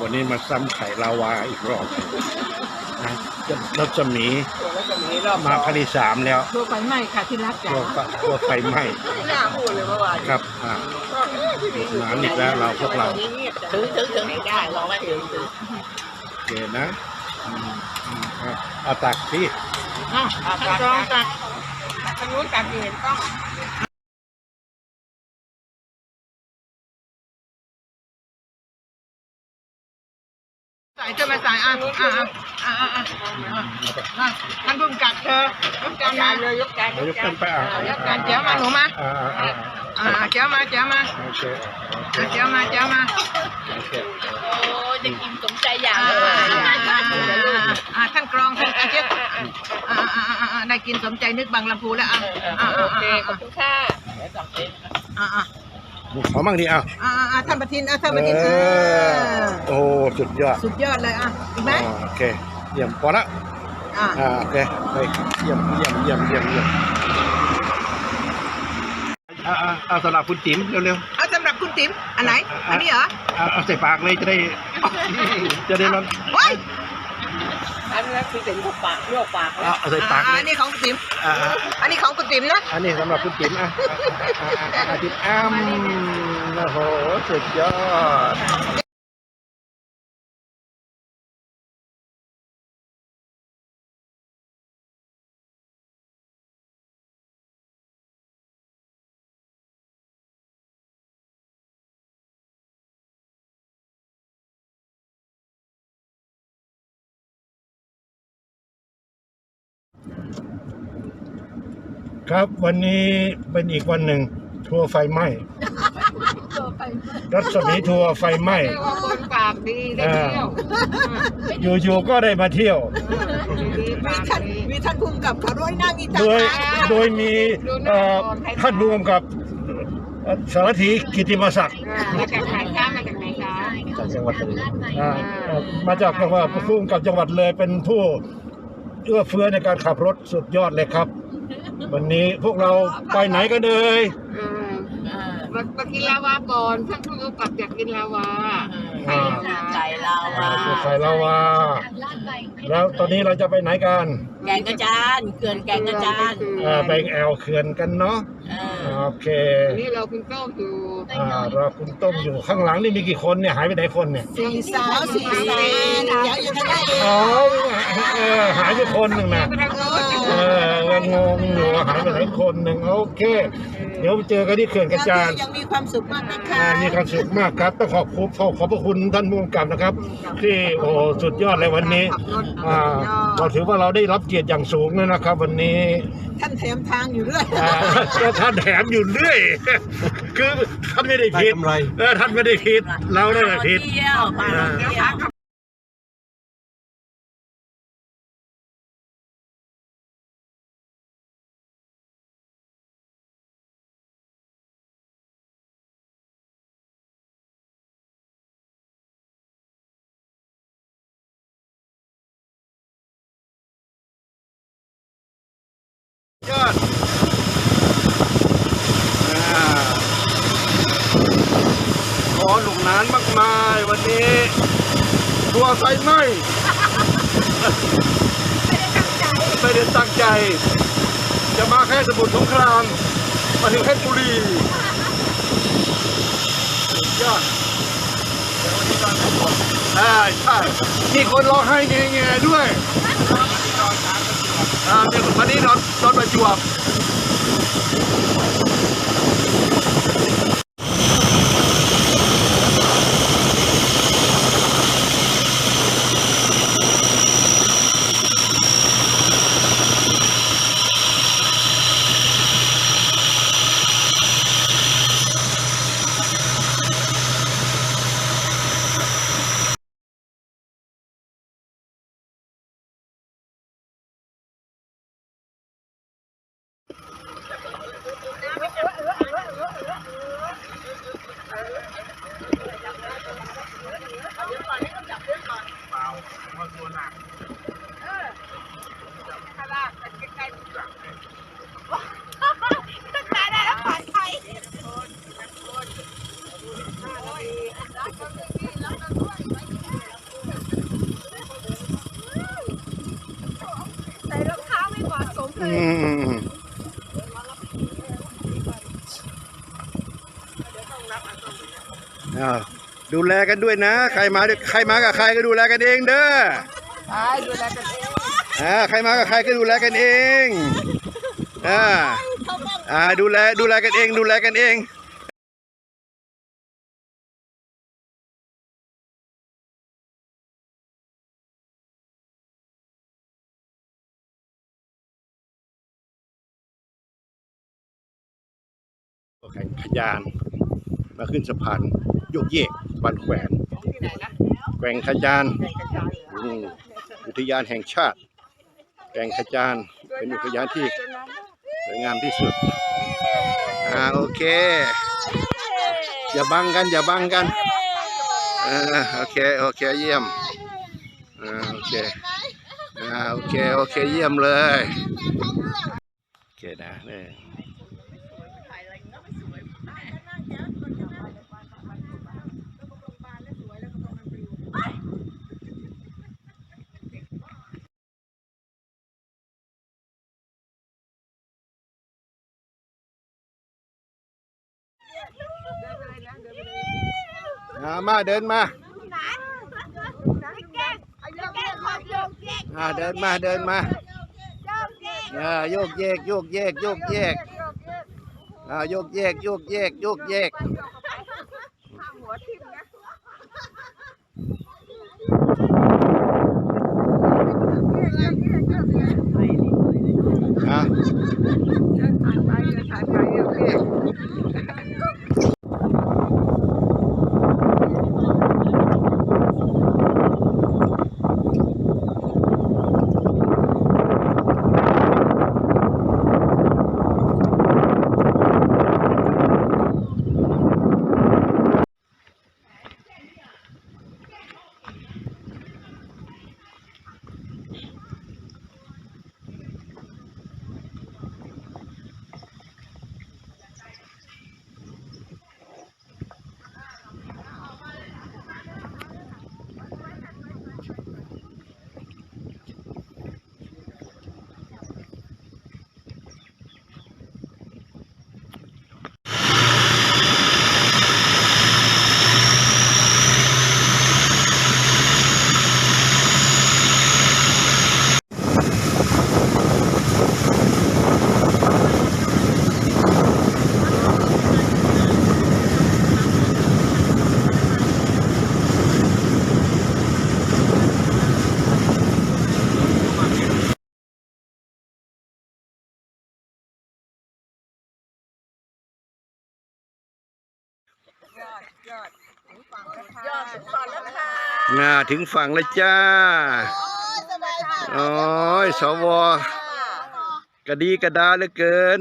วันนี้มาซ้ำไข่ลาวาอีกรอบนะรัศมีตัวแล้วจะมีรอบมาครั้งที่สามแล้วตัวไฟไหม้ค่ะที่รักจ๋าตัวก็ตัวไฟไหม้ไม่น่าพูดเลยเมื่อวานครับอ่าหนานอีกแล้วเราพวกเราถึงถึงถึงไหนได้ลองไว้ถึงถึงโอเคนะอืมอืมอะเอาตักที่อะตักตักตักทางนู้นตักเห็นต้อง ใส่จะมาใส่อะอะอะอะอะอะท่านพุ่มกัดเธอยกจานมาเลยยกจานเอายกกันไปอะยกจานเจียวมาหนูมาอ่าอ่าอ่าอะเจียวมาเจียวมาโอเคโอเคอะเจียวมาเจียวมาโอเคโอ้จะกินสมใจอยากอะเลยอะอะท่านกรองท่านอาเจี๊ยบอะอะอะอะได้กินสมใจนึกบางลำพูแล้วอะอะโออะเคอะขอบคุณค่ะเดี๋ยวสั่งเองอะอะ ขอมั่งดิอะอะอะท่านประทินอะท่านประทินเอเอออโอ้สุดยอดสุดยอดเลยอะอีกไหมอ่าโอเคเยี่ยมพอละอะอ่าโอเคไปเยี่ยมเยี่ยมเยี่ยมเยี่ยมเยี่ยมอ่าอ่าเอาสำหรับคุณติ๋มเร็ว เอาสำหรับคุณติ๋มอันไหนอันนี้เหรอๆเอาเอาใส่ปากเลยจะได้ จะได้นอน โอ้ย อันนี้คือถึงกับปากลวกปากเอาเอาใส่ปากอะเลอัยนนี้ของคุณติ๋มอ่าอ่าอันนี้ของคุณติ๋มนะ อันนี้สำหรับคุณติ๋มอะอ่าอ่าอ่าอ่าติ๋มอ้ำโอ้โหสุดยอด ครับวันนี้เป็นอีกวันหนึ่งทัวร์ไฟไหม้รัศมีทัวร์ไฟไหม้เรียกว่าคนปากดีได้เที่ยวอยู่ๆก็ได้มาเที่ยว ดีปากท่านดีมีท่านภูมิกับเขาด้วยนั่งอีกต่างโดยหากโดยมีเอ่อท่านรวมกับเอ่อสารถีกิติมศักดิ์มาจากไหนคะมาจากไหนคะจากจังหวัดเลยอ่าเอ่อมาจากจังหวัดพุ่งกับจังหวัดเลยเป็นผู้เอื้อเฟื้อในการขับรถสุดยอดเลยครับ วันนี้พวกเราไปไหนกันเลยเออมามากินลาวาก่อนท่านผู้กำกับอยากกินลาวาอ่าไก่ลาวาใส่ลาวา แล้วตอนนี้เราจะไปไหนกัน แกงกระจานเขื่อนแกงกระจานอ่าไปแอลเขื่อนกันเนาะเออโอเคอันนี้เราคุณต้มอยู่อ่ารอคุณต้มอยู่ข้างหลังนี่มีกี่คนเนี่ยหายไปไหนคนเนี่ยสี่สาวสี่แสนเดี๋ยวอยู่ทางไหนเองอ๋อเออหายไปคนหนึ่งนะท่านผู้กำกับเออว่างงอยู่ว่าหายไปไหนคนหนึ่งโอเค เดี๋ยวเจอกันที่เขื่อนกระจานยังมีความสุขมากนะคะอ่ามีความสุขมากครับต้องขอบคุณขอขอบพระคุณท่านผู้กำกับนะครับ ที่โอ้สุดยอดเลยวันนี้อ่าเราถือว่าเราได้รับเกียรติอย่างสูงเลยนะครับ วันนี้ ท่านแถมทางอยู่เรื่อย อ่าก็ท่านแถมอยู่เรื่อย คือท่านไม่ได้ผิดเออท่านไม่ได้ผิด เราได้แต่ผิด เที่ยวพาเราเที่ยว ยอดอ่าขอหลุมนานมากม นี้ตัวไฟไหม้ไม่ได้ตั้งใจ จะมาแค่สมุทรสงครามมาถึงเพชรบุรียอดเดี๋ยววันนี้กางก่อนใช่ใช่มีคนร้องไห้แง่ๆด้วยอ่าเนี่ยวันนี้นอนนอนประจวบ ดูแลกันด้วยนะ ใครมาด้วยใครมากับใครก็ดูแลกันเองเด้อใช่ดูแลกันเองอ่าใครมากับใครก็ดูแลกันเองอ่าอ่าดูแลดูแลกันเอง ดูแลกันเองแข่งขยานมาขึ้นสะพาน โยกเยกสะพานแขวนแก่งขยานอุทยานแห่งชาติแก่งขจานเป็นอุทยานที่สวยงามที่สุดอ่าโอเค อย่าบังกัน อย่าบังกันอ่าโอเค โอเค เยี่ยมอ่าโอเคอ่าโอเค โอเค เยี่ยมเลย โอเคนะเนี่ย อ่ามาเดินมาอ่าเดินมาเดินมาอ่าโยกเยกโยกเยกโยกเยกอ่าโยกเยกโยกเยกโยกเยก อ่าอ่าถึงฝั่งแล้วจ้า โอ้ยสวกระดีกระดาเหลือเกิน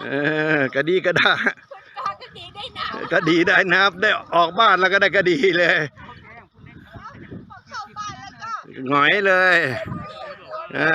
เออกระดีกระดาก็ดีได้นับได้ออกบ้านแล้วก็ได้กระดีเลยหงอยเลยอ่า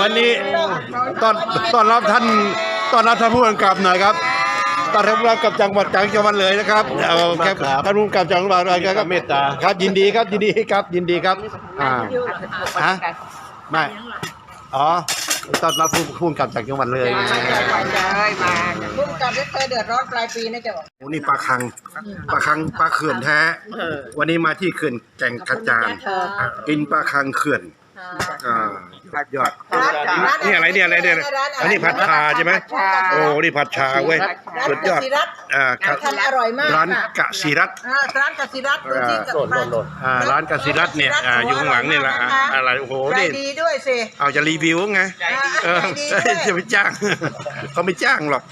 วันนี้ตอนตอนรับท่านตอนรับท่านผู้กำกับหน่อยครับตอนรับผู้กำกับจังหวัดจังหวัดเลยนะครับเอาครับท่านผู้กำกับจังหวัดเลยครับเมตตาครับยินดีครับยินดีครับยินดีครับอ่าฮะไม่อ๋อตอนรับผู้ผู้กำกับจากจังหวัดเลยมาเลยมาพุ่งกับไม่เคยเดือดร้อนปลายปีนะจ๊ะโอ้นี่ปลาคังปลาคังปลาเขื่อนแท้วันนี้มาที่เขื่อนแก่งกระจานกินปลาคังเขื่อน อ่ายอด นี่อะไรเนี่ยอะไรเนี่ยอันนี้ผัดชาใช่ไหมโอ้นี่ผัดชาเว้ยสุดยอดอ่าครับทำอร่อยมากร้านกะศิรัตอ่าร้านกสิรัตน์ดูสิกับร้านอ่าร้านกะศิรัตเนี่ยอ่าอยู่ข้างหลังนี่แหละอ่าอะไรโอ้โหใจนี่ดีด้วยสิเอาจะรีวิวไงเออใจดีด้วยจะไม่จ้างเขาไม่จ้างหรอก